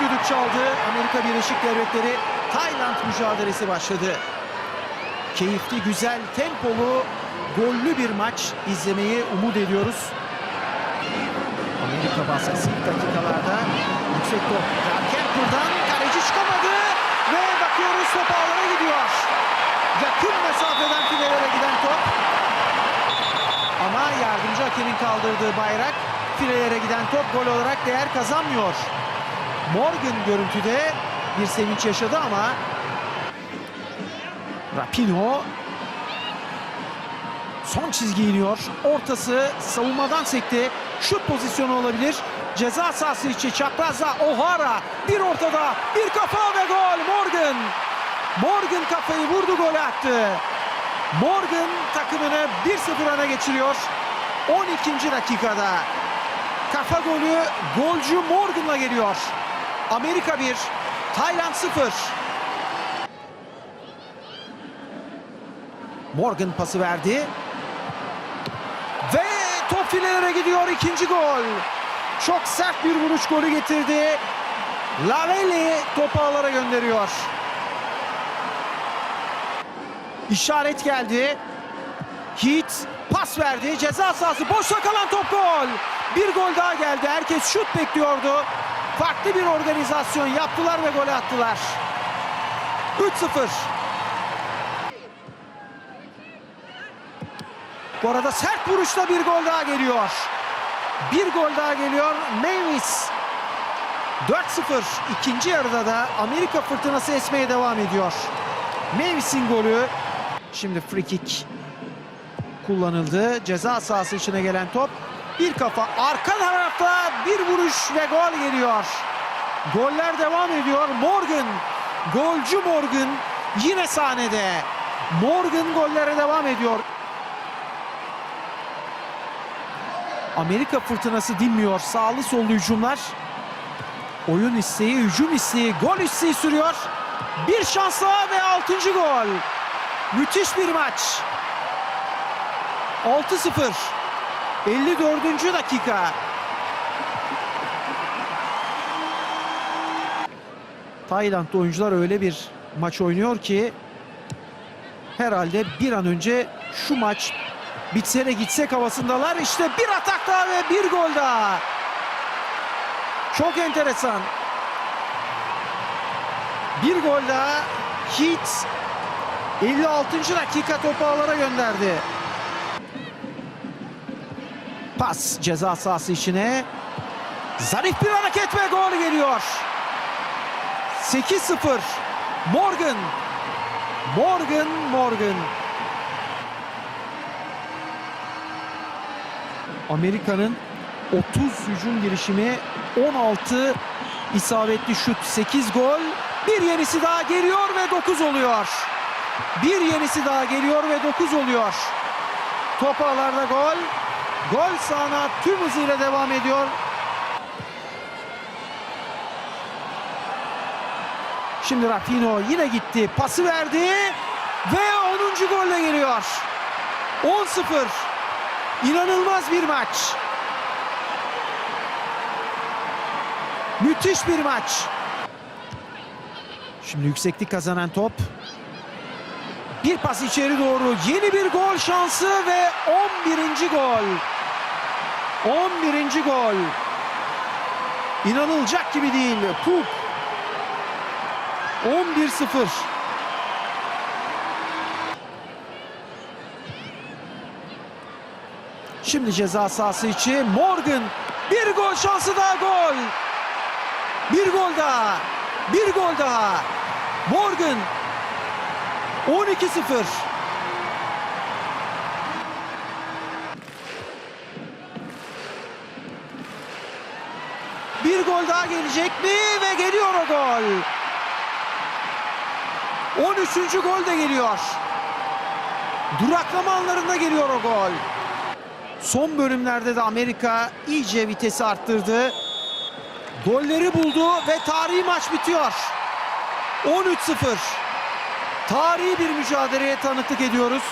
Düdük çaldı. Amerika Birleşik Devletleri Tayland mücadelesi başladı. Keyifli, güzel, tempolu, gollü bir maç izlemeyi umut ediyoruz. Amerika baskısı ilk dakikalarda yüksek top. Kemper'dan kaleci çıkamadı ve bakıyoruz top ağlara gidiyor. Yakın mesafeden filelere giden top. Ama yardımcı hakemin kaldırdığı bayrak filelere giden top gol olarak değer kazanmıyor. Morgan görüntüde bir sevinç yaşadı ama Rapino son çizgi iniyor. Ortası savunmadan sekti. Şut pozisyonu olabilir. Ceza sahası içi çaprazda O'Hara. Bir ortada bir kafa ve gol Morgan. Morgan kafayı vurdu gol attı. Morgan takımını 1-0 öne geçiriyor. 12. dakikada. Kafa golü golcü Morgan'la geliyor. Amerika 1, Tayland 0. Morgan pası verdi. Ve top filelere gidiyor ikinci gol. Çok sert bir vuruş golü getirdi. Lavelli topu ağlara gönderiyor. İşaret geldi. Heat pas verdi. Ceza sahası boşta kalan top gol. Bir gol daha geldi. Herkes şut bekliyordu. Farklı bir organizasyon yaptılar ve gol attılar. 3-0. Bu arada sert vuruşla bir gol daha geliyor. Bir gol daha geliyor. Mavis 4-0. İkinci yarıda da Amerika fırtınası esmeye devam ediyor. Mavis'in golü. Şimdi free kick kullanıldı. Ceza sahası içine gelen top. Bir kafa arka tarafta bir vuruş ve gol geliyor. Goller devam ediyor. Morgan, golcü Morgan yine sahnede. Morgan gollere devam ediyor. Amerika fırtınası dinmiyor. Sağlı sollu hücumlar. Oyun isteği, hücum isteği, gol isteği sürüyor. Bir şans daha ve 6. gol. Müthiş bir maç. 6-0. 54. dakika. Tayland'da oyuncular öyle bir maç oynuyor ki herhalde bir an önce şu maç bitse de gitsek havasındalar. İşte bir atak daha ve bir gol daha. Çok enteresan. Bir gol daha. Heat 56. dakika topu ağlara gönderdi. Pas ceza sahası içine. Zarif bir hareket ve gol geliyor. 8-0. Morgan. Morgan, Morgan. Amerika'nın 30 hücum girişimi 16 isabetli şut 8 gol bir yenisi daha geliyor ve 9 oluyor. Bir yenisi daha geliyor ve 9 oluyor. Top ağlarda gol. Gol sahana tüm hızıyla devam ediyor. Şimdi Rapino yine gitti. Pası verdi ve 10. golle geliyor. 10-0. İnanılmaz bir maç. Müthiş bir maç. Şimdi yükseklik kazanan top. Bir pas içeri doğru. Yeni bir gol şansı ve 11. gol. 11. gol. İnanılacak gibi değil. Puk. 11-0. Şimdi ceza sahası içi Morgan. Bir gol şansı daha gol. Bir gol daha. Bir gol daha. Morgan. 12-0. Bir gol daha gelecek mi? Ve geliyor o gol. 13. gol de geliyor. Duraklama anlarında geliyor o gol. Son bölümlerde de Amerika iyice vitesi arttırdı. Golleri buldu ve tarihi maç bitiyor. 13-0. Tarihi bir mücadeleye tanıklık ediyoruz.